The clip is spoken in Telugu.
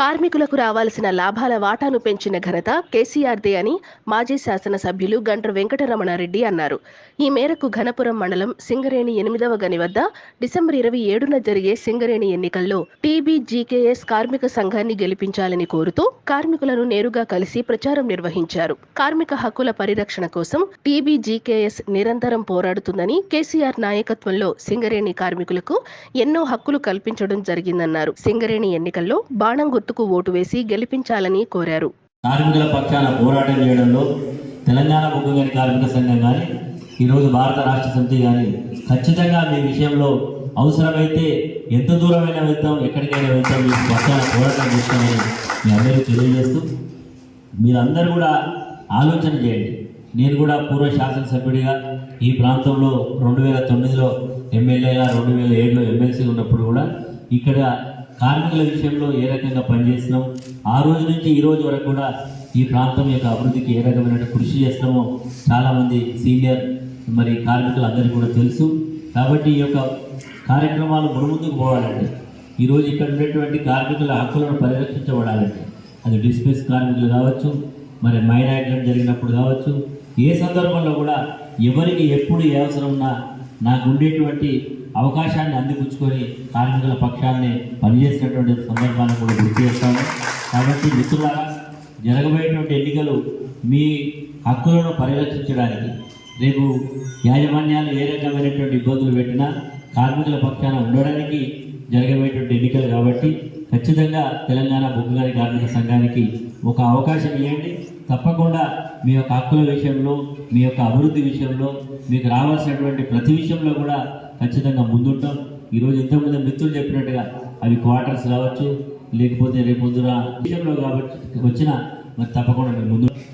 కార్మికులకు రావాల్సిన లాభాల వాటాను పెంచిన ఘనత కేసీఆర్దే అని మాజీ శాసనసభ్యులు గండ్ర వెంకటరమణారెడ్డి అన్నారు. ఈ మేరకు ఘనపురం మండలం సింగరేణి ఎనిమిదవ గని వద్ద డిసెంబర్ ఇరవై ఏడున జరిగే సింగరేణి ఎన్నికల్లో టీబీజీకేఎస్ కార్మిక సంఘాన్ని గెలిపించాలని కోరుతూ కార్మికులను నేరుగా కలిసి ప్రచారం నిర్వహించారు. కార్మిక హక్కుల పరిరక్షణ కోసం టీబీజీకేఎస్ నిరంతరం పోరాడుతుందని కేసీఆర్ నాయకత్వంలో సింగరేణి కార్మికులకు ఎన్నో హక్కులు కల్పించడం జరిగిందన్నారు. సింగరేణి ఎన్నికల్లో బాణం గుర్తు గుర్తుకు ఓటు వేసి గెలిపించాలని కోరారు. కార్మికుల పక్షాన పోరాటం చేయడంలో తెలంగాణ బొగ్గుగని కార్మిక సంఘం కానీ ఈరోజు భారత రాష్ట్ర సమితి కానీ ఖచ్చితంగా మీ విషయంలో అవసరమైతే ఎంత దూరమైనా వెళ్తాం ఎక్కడికైనా వెళ్తాం మీ పక్షాన పోరాటం చేస్తామని మీ అందరికీ తెలియజేస్తూ మీరందరూ కూడా ఆలోచన చేయండి. నేను కూడా పూర్వ శాసనసభ్యుడిగా ఈ ప్రాంతంలో రెండు వేల తొమ్మిదిలో ఎమ్మెల్యేగా రెండు వేల ఏడులో ఎమ్మెల్సీ ఉన్నప్పుడు కూడా ఇక్కడ కార్మికుల విషయంలో ఏ రకంగా పనిచేసినాం ఆ రోజు నుంచి ఈ రోజు వరకు కూడా ఈ ప్రాంతం యొక్క అభివృద్ధికి ఏ రకమైన కృషి చేస్తామో చాలామంది సీనియర్ మరి కార్మికులందరికీ కూడా తెలుసు. కాబట్టి ఈ యొక్క కార్యక్రమాలు మునుముందుకు పోవాలంటే ఈరోజు ఇక్కడ ఉన్నటువంటి కార్మికుల హక్కులను పరిరక్షించబడాలంటే అది డిస్ప్లేస్ కార్మికులు కావచ్చు మరి మైనార్టీ జరిగినప్పుడు కావచ్చు ఏ సందర్భంలో కూడా ఎవరికి ఎప్పుడు ఏ అవసరం ఉన్నా నాకు ఉండేటువంటి అవకాశాన్ని అందిపుచ్చుకొని కార్మికుల పక్షాన్ని పనిచేసినటువంటి సందర్భాన్ని కూడా గుర్తు చేస్తాను. కాబట్టి మిత్రులారా జరగబోయేటువంటి ఎన్నికలు మీ హక్కులను పరిరక్షించడానికి రేపు యాజమాన్యాలు ఏ రకమైనటువంటి ఇబ్బందులు పెట్టినా కార్మికుల పక్షాన ఉండడానికి జరగబోయేటువంటి ఎన్నికలు కాబట్టి ఖచ్చితంగా తెలంగాణ బొగ్గుగారి కార్మిక సంఘానికి ఒక అవకాశం ఇవ్వండి. తప్పకుండా మీ యొక్క హక్కుల విషయంలో మీ యొక్క అభివృద్ధి విషయంలో మీకు రావాల్సినటువంటి ప్రతి విషయంలో కూడా ఖచ్చితంగా ముందుంటాం. ఈరోజు ఇంతకుముందు మిత్రులు చెప్పినట్టుగా అవి క్వార్టర్స్ కావచ్చు లేకపోతే రేపు పొద్దున విషయంలో కాబట్టి వచ్చిన మరి తప్పకుండా మేము ముందు